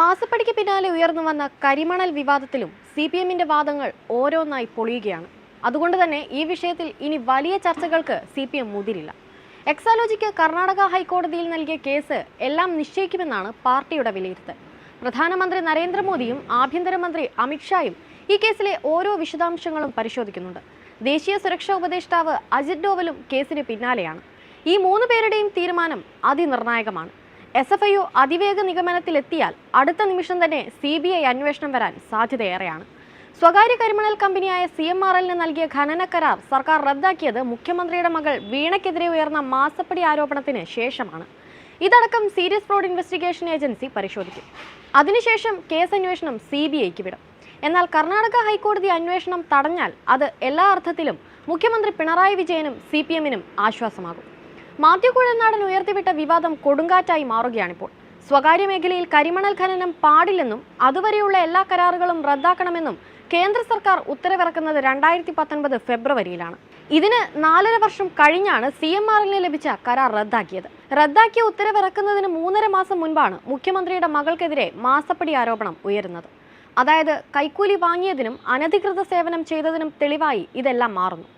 മാസപ്പടിക്ക് പിന്നാലെ ഉയർന്നു വന്ന കരിമണൽ വിവാദത്തിലും സി പി എമ്മിന്റെ വാദങ്ങൾ ഓരോന്നായി പൊളിയുകയാണ്. അതുകൊണ്ട് തന്നെ ഈ വിഷയത്തിൽ ഇനി വലിയ ചർച്ചകൾക്ക് സി പി എം മുതിരില്ല. എക്സാലോജിക്ക് കർണാടക ഹൈക്കോടതിയിൽ നൽകിയ കേസ് എല്ലാം നിശ്ചയിക്കുമെന്നാണ് പാർട്ടിയുടെ വിലയിരുത്തൽ. പ്രധാനമന്ത്രി നരേന്ദ്രമോദിയും ആഭ്യന്തരമന്ത്രി അമിത്ഷായും ഈ കേസിലെ ഓരോ വിശദാംശങ്ങളും പരിശോധിക്കുന്നുണ്ട്. ദേശീയ സുരക്ഷാ ഉപദേഷ്ടാവ് അജിത് ഡോവലും കേസിന് പിന്നാലെയാണ്. ഈ മൂന്ന് പേരുടെയും തീരുമാനം അതിനിർണായകമാണ്. എസ് എഫ് ഐ യു അതിവേഗ നിഗമനത്തിലെത്തിയാൽ അടുത്ത നിമിഷം തന്നെ സി ബി ഐ അന്വേഷണം വരാൻ സാധ്യതയേറെയാണ്. സ്വകാര്യ കരിമണൽ കമ്പനിയായ സി എം ആർ എല്ലിന് നൽകിയ ഖനന കരാർ സർക്കാർ റദ്ദാക്കിയത് മുഖ്യമന്ത്രിയുടെ മകൾ വീണയ്ക്കെതിരെ ഉയർന്ന മാസപ്പടി ആരോപണത്തിന് ശേഷമാണ്. ഇതടക്കം സീരിയസ് ഫ്രോഡ് ഇൻവെസ്റ്റിഗേഷൻ ഏജൻസി പരിശോധിക്കും. അതിനുശേഷം കേസ് അന്വേഷണം സി ബി ഐക്ക് വിടും. എന്നാൽ കർണാടക ഹൈക്കോടതി അന്വേഷണം തടഞ്ഞാൽ അത് എല്ലാ അർത്ഥത്തിലും മുഖ്യമന്ത്രി പിണറായി വിജയനും സി പി എമ്മിനും ആശ്വാസമാകും. മാത്യു ഉയർത്തിവിട്ട വിവാദം കൊടുങ്കാറ്റായി മാറുകയാണിപ്പോൾ. സ്വകാര്യ മേഖലയിൽ കരിമണൽ ഖനനം പാടില്ലെന്നും അതുവരെയുള്ള എല്ലാ കരാറുകളും റദ്ദാക്കണമെന്നും കേന്ദ്ര സർക്കാർ ഉത്തരവിറക്കുന്നത് രണ്ടായിരത്തി പത്തൊൻപത് ഫെബ്രുവരിയിലാണ്. ഇതിന് നാലര വർഷം കഴിഞ്ഞാണ് സി എം ആറിന് ലഭിച്ച കരാർ റദ്ദാക്കിയത്. റദ്ദാക്കിയ ഉത്തരവിറക്കുന്നതിന് മൂന്നര മാസം മുൻപാണ് മുഖ്യമന്ത്രിയുടെ മകൾക്കെതിരെ മാസപ്പടി ആരോപണം ഉയരുന്നത്. അതായത് കൈക്കൂലി വാങ്ങിയതിനും അനധികൃത സേവനം ചെയ്തതിനും തെളിവായി ഇതെല്ലാം മാറുന്നു.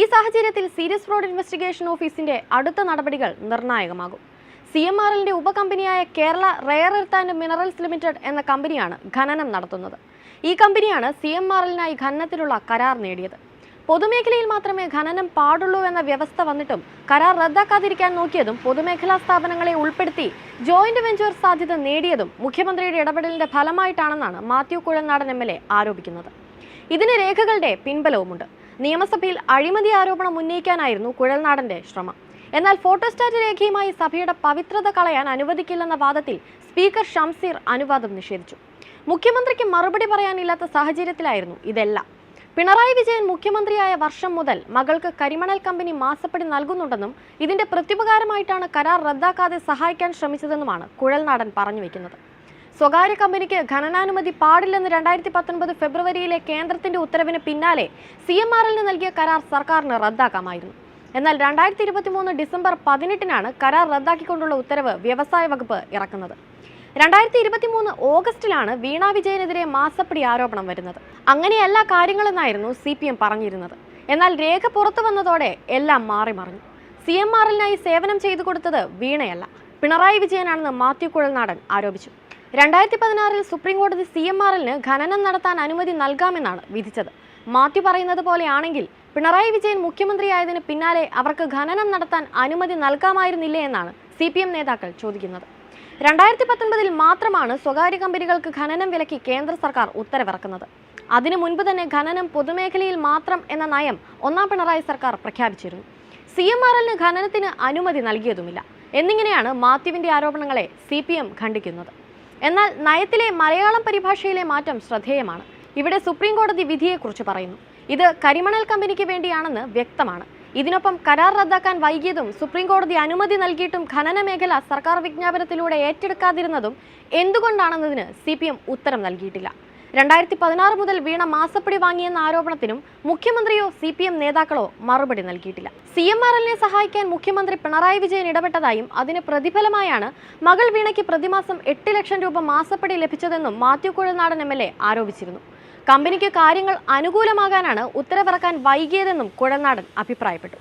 ഈ സാഹചര്യത്തിൽ സീരിയസ് ഫ്രോഡ് ഇൻവെസ്റ്റിഗേഷൻ ഓഫീസിന്റെ അടുത്ത നടപടികൾ നിർണായകമാകും. സി എം ആർ എല്ലിന്റെ ഉപകമ്പനിയായ Kerala rare earth and minerals limited എന്ന കമ്പനിയാണ് ഖനനം നടത്തുന്നത്. ഈ കമ്പനിയാണ് സി എം ആർ എല്ലിനായി ഖനനത്തിനുള്ള കരാർ നേടിയത്. പൊതുമേഖലയിൽ മാത്രമേ ഖനനം പാടുള്ളൂ എന്ന വ്യവസ്ഥ വന്നിട്ടും കരാർ റദ്ദാക്കാതിരിക്കാൻ നോക്കിയതും പൊതുമേഖലാ സ്ഥാപനങ്ങളെ ഉൾപ്പെടുത്തി ജോയിന്റ് വെഞ്ചർ സാധ്യത നേടിയതും മുഖ്യമന്ത്രിയുടെ ഇടപെടലിന്റെ ഫലമായിട്ടാണെന്നാണ് മാത്യു കുഴൽനാടൻ എം ആരോപിക്കുന്നത്. ഇതിന് രേഖകളുടെ പിൻബലവുമുണ്ട്. നിയമസഭയിൽ അഴിമതി ആരോപണം ഉന്നയിക്കാനായിരുന്നു കുഴൽനാടന്റെ ശ്രമം. എന്നാൽ ഫോട്ടോസ്റ്റാറ്റ് രേഖയുമായി സഭയുടെ പവിത്രത കളയാൻ അനുവദിക്കില്ലെന്ന വാദത്തിൽ സ്പീക്കർ ഷംസീർ അനുവാദം നിഷേധിച്ചു. മുഖ്യമന്ത്രിക്ക് മറുപടി പറയാനില്ലാത്ത സാഹചര്യത്തിലായിരുന്നു ഇതെല്ലാം. പിണറായി വിജയൻ മുഖ്യമന്ത്രിയായ വർഷം മുതൽ മകൾക്ക് കരിമണൽ കമ്പനി മാസപ്പടി നൽകുന്നുണ്ടെന്നും ഇതിന്റെ പ്രത്യുപകാരമായിട്ടാണ് കരാർ റദ്ദാക്കാതെ സഹായിക്കാൻ ശ്രമിച്ചതെന്നുമാണ് കുഴൽനാടൻ പറഞ്ഞു വെക്കുന്നത്. സ്വകാര്യ കമ്പനിക്ക് ഖനനാനുമതി പാടില്ലെന്ന് രണ്ടായിരത്തി പത്തൊൻപത് ഫെബ്രുവരിയിലെ കേന്ദ്രത്തിന്റെ ഉത്തരവിന് പിന്നാലെ സി എം ആറിൽ നൽകിയ കരാർ സർക്കാരിന് റദ്ദാക്കാമായിരുന്നു. എന്നാൽ രണ്ടായിരത്തി ഇരുപത്തി മൂന്ന് ഡിസംബർ പതിനെട്ടിനാണ് കരാർ റദ്ദാക്കിക്കൊണ്ടുള്ള ഉത്തരവ് വ്യവസായ വകുപ്പ് ഇറക്കുന്നത്. രണ്ടായിരത്തി ഇരുപത്തി മൂന്ന് ഓഗസ്റ്റിലാണ് വീണ വിജയനെതിരെ മാസപ്പടി ആരോപണം വരുന്നത്. അങ്ങനെയല്ല കാര്യങ്ങളെന്നായിരുന്നു സി പി എം പറഞ്ഞിരുന്നത്. എന്നാൽ രേഖ പുറത്തു വന്നതോടെ എല്ലാം മാറി മറിഞ്ഞു. സി എം ആറിനായി സേവനം ചെയ്തു കൊടുത്തത് വീണയല്ല. പിണറായി വിജയനാണെന്ന് മാത്യു കുഴൽനാടൻ ആരോപിച്ചു. രണ്ടായിരത്തി പതിനാറിൽ സുപ്രീം കോടതി സി എം എല്ലിന് ഖനനം നടത്താൻ അനുമതി നൽകാമെന്നാണ് വിധിച്ചത്. മാത്യു പറയുന്നത് പോലെയാണെങ്കിൽ പിണറായി വിജയൻ മുഖ്യമന്ത്രിയായതിന് പിന്നാലെ അവർക്ക് ഖനനം നടത്താൻ അനുമതി നൽകാമായിരുന്നില്ലേ എന്നാണ് സി പി എം നേതാക്കൾ ചോദിക്കുന്നത്. രണ്ടായിരത്തി പത്തൊൻപതിൽ മാത്രമാണ് സ്വകാര്യ കമ്പനികൾക്ക് ഖനനം വിലക്കി കേന്ദ്ര സർക്കാർ ഉത്തരവിറക്കുന്നത്. അതിനു മുൻപ് തന്നെ ഖനനം പൊതുമേഖലയിൽ മാത്രം എന്ന നയം ഒന്നാം പിണറായി സർക്കാർ പ്രഖ്യാപിച്ചിരുന്നു. സി എം ആർ എല്ലിന് ഖനനത്തിന് അനുമതി നൽകിയതുമില്ല. എന്നിങ്ങനെയാണ് മാത്യുവിന്റെ ആരോപണങ്ങളെ സി പി എം ഖണ്ഡിക്കുന്നത്. എന്നാൽ നയത്തിലെ മലയാളം പരിഭാഷയിലെ മാറ്റം ശ്രദ്ധേയമാണ്. ഇവിടെ സുപ്രീം കോടതി വിധിയെക്കുറിച്ച് പറയുന്നു. ഇത് കരിമണൽ കമ്പനിക്ക് വേണ്ടിയാണെന്ന് വ്യക്തമാണ്. ഇതിനൊപ്പം കരാർ റദ്ദാക്കാൻ വൈകിയതും സുപ്രീം കോടതി അനുമതി നൽകിയിട്ടും ഖനന മേഖല സർക്കാർ വിജ്ഞാപനത്തിലൂടെ ഏറ്റെടുക്കാതിരുന്നതും എന്തുകൊണ്ടാണെന്നതിന് സി ഉത്തരം നൽകിയിട്ടില്ല. രണ്ടായിരത്തി പതിനാറ് മുതൽ വീണ മാസപ്പടി വാങ്ങിയെന്ന ആരോപണത്തിനും മുഖ്യമന്ത്രിയോ സി പി എം നേതാക്കളോ മറുപടി നൽകിയിട്ടില്ല. സി എം ആർ എല്ലിനെ സഹായിക്കാൻ മുഖ്യമന്ത്രി പിണറായി വിജയൻ ഇടപെട്ടതായും അതിന് പ്രതിഫലമായാണ് മകൾ വീണയ്ക്ക് പ്രതിമാസം എട്ട് ലക്ഷം രൂപ മാസപ്പടി ലഭിച്ചതെന്നും Mathew Kuzhalnadan M L A ആരോപിച്ചിരുന്നു. കമ്പനിക്ക് കാര്യങ്ങൾ അനുകൂലമാകാനാണ് ഉത്തരവിറക്കാൻ വൈകിയതെന്നും കുഴൽനാടൻ അഭിപ്രായപ്പെട്ടു.